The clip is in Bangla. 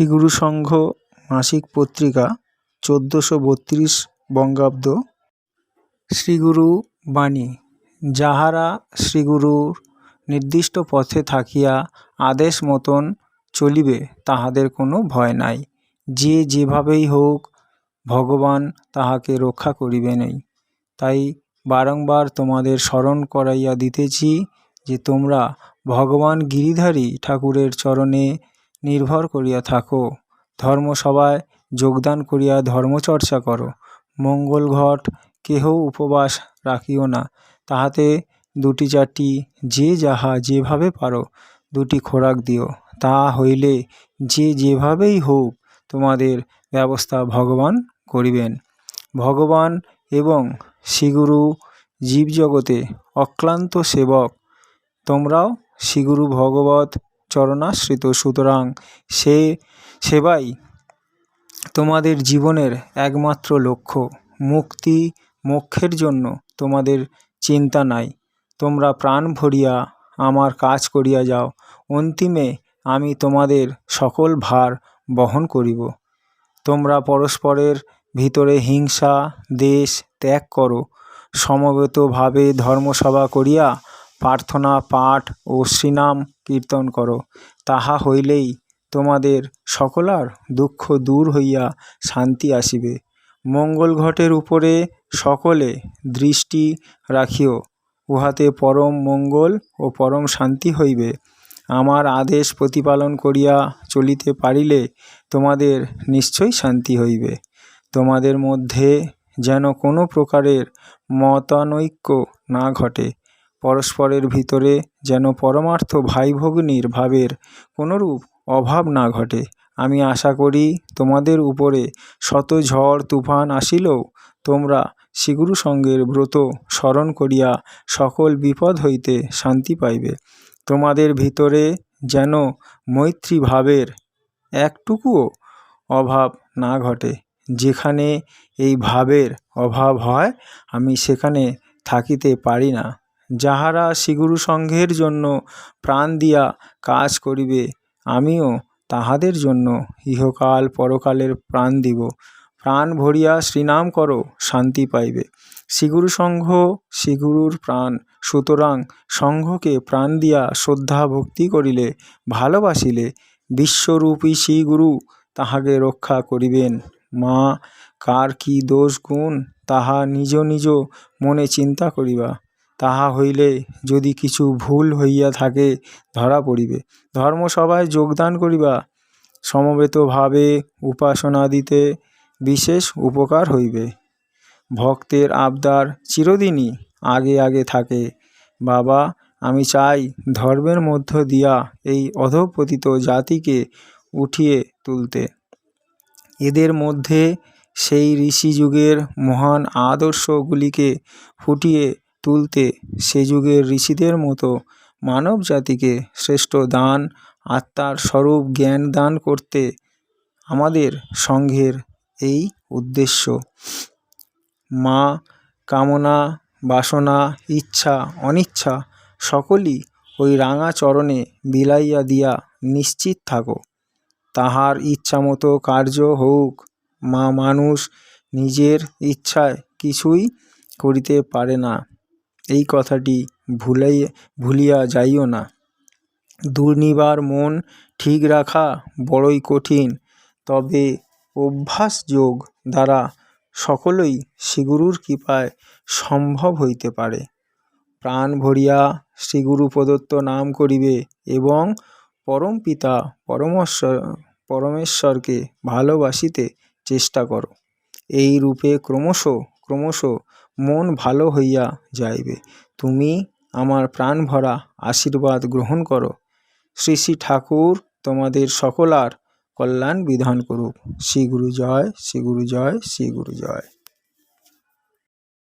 শ্রীগুরু সংঘ মাসিক পত্রিকা চোদ্দোশো বত্রিশ বঙ্গাব্দ। শ্রীগুরু বাণী, যাহারা শ্রীগুরুর নির্দিষ্ট পথে থাকিয়া আদেশ মতন চলিবে, তাহাদের কোনো ভয় নাই। যে যেভাবেই হোক, ভগবান তাহাকে রক্ষা করিবেনই তাই বারংবার তোমাদের স্মরণ করাইয়া দিতেছি যে তোমরা ভগবান গিরিধারী ঠাকুরের চরণে নির্ভর করিয়া থাকো। ধর্মসভায় যোগদান করিয়া ধর্মচর্চা করো। মঙ্গল ঘট, কেহ উপবাস রাখিও না। তাহাতে দুটি চারটি যে যাহা যেভাবে পারো, দুটি খোরাক দিও। তাহা হইলে যে যেভাবেই হোক, তোমাদের ব্যবস্থা ভগবান করিবেন। ভগবান এবং শ্রীগুরু জীবজগতে অক্লান্ত সেবক। তোমরাও শ্রীগুরু ভগবৎ চরণাশ্রিত, সুতরাং সে সেবাই তোমাদের জীবনের একমাত্র লক্ষ্য। মুক্তি মোক্ষের জন্য তোমাদের চিন্তা নাই। তোমরা প্রাণ ভরিয়া আমার কাজ করিয়া যাও। অন্তিমে আমি তোমাদের সকল ভার বহন করিব। তোমরা পরস্পরের ভিতরে হিংসা, দেশ ত্যাগ করো। সমবেতভাবে ধর্মসভা করিয়া প্রার্থনা, পাঠ ও শ্রীনাম কীর্তন করো। তাহা হইলেই তোমাদের সকলার দুঃখ দূর হইয়া শান্তি আসিবে। মঙ্গল ঘটের উপরে সকলে দৃষ্টি রাখিও। উহাতে পরম মঙ্গল ও পরম শান্তি হইবে। আমার আদেশ প্রতিপালন করিয়া চলিতে পারিলে তোমাদের নিশ্চয় শান্তি হইবে। তোমাদের মধ্যে যেন কোনো প্রকারের মতানৈক্য না ঘটে। পরস্পরের ভিতরে যেন পরমার্থ ভাই ভগ্নীর ভাবের কোনরূপ অভাব না ঘটে। আমি আশা করি তোমাদের উপরে শত ঝড়, তুফান আসিলেও তোমরা শ্রীগুরু সঙ্ঘের ব্রত স্মরণ করিয়া সকল বিপদ হইতে শান্তি পাইবে। তোমাদের ভিতরে যেন মৈত্রী ভাবের একটুকুও অভাব না ঘটে। যেখানে এই ভাবের অভাব হয়, আমি সেখানে থাকিতে পারি না। যাহারা শ্রীগুরু সংঘের জন্য প্রাণ দিয়া কাজ করিবে, আমিও তাহাদের জন্য ইহকাল পরকালের প্রাণ দিব। প্রাণ ভরিয়া শ্রীনাম করো, শান্তি পাইবে। শ্রীগুরু সংঘ শ্রীগুরুর প্রাণ, সুতরাং সংঘকে প্রাণ দিয়া শ্রদ্ধা ভক্তি করিলে, ভালোবাসিলে বিশ্বরূপী শ্রীগুরু তাহাকে রক্ষা করিবেন। মা, কার কি দোষ গুণ, তাহা নিজ নিজ মনে চিন্তা করিবা। তাহা হইলে যদি কিছু ভুল হইয়া থাকে, ধরা পড়িবে। ধর্মসভায় যোগদান করিবা। সমবেতভাবে উপাসনাদিতে বিশেষ উপকার হইবে। ভক্তের আবদার চিরদিনই আগে আগে থাকে। বাবা, আমি চাই ধর্মের মধ্য দিয়া এই অধঃপতিত জাতিকে উঠিয়ে তুলতে। এদের মধ্যে সেই ঋষি যুগের মহান আদর্শগুলিকে ফুটিয়ে তুলতে সে যুগের ঋষিদের মতো মানবজাতিকে শ্রেষ্ঠ দান, আত্মার স্বরূপ জ্ঞান দান করতে আমাদের সংঘের এই উদ্দেশ্য। মা, কামনা, বাসনা, ইচ্ছা, অনিচ্ছা সকলই ওই রাঙা চরণে বিলাইয়া দিয়া নিশ্চিত থাকো। তাহার ইচ্ছামতো কার্য হউক, মা মানুষ নিজের ইচ্ছায় কিছুই করিতে পারে না। এই কথাটি ভুলাইয়া ভুলিয়া যাইও না। দুর্নিবার মন ঠিক রাখা বড়ই কঠিন, তবে অভ্যাসযোগ দ্বারা সকলই শ্রীগুরুর কৃপায় সম্ভব হইতে পারে। প্রাণ ভরিয়া শ্রীগুরু প্রদত্ত নাম করিবে এবং পরম পিতা পরমশ্বর পরমেশ্বরকে ভালোবাসিতে চেষ্টা করো। এই রূপে ক্রমশ ক্রমশ মন ভালো হইয়া যাইবে। তুমি আমার প্রাণ ভরা আশীর্বাদ গ্রহণ করো। শ্রী শ্রী ঠাকুর তোমাদের সকলার কল্যাণ বিধান করুক। শ্রী গুরু জয়, শ্রী গুরু জয়, শ্রী গুরু জয়।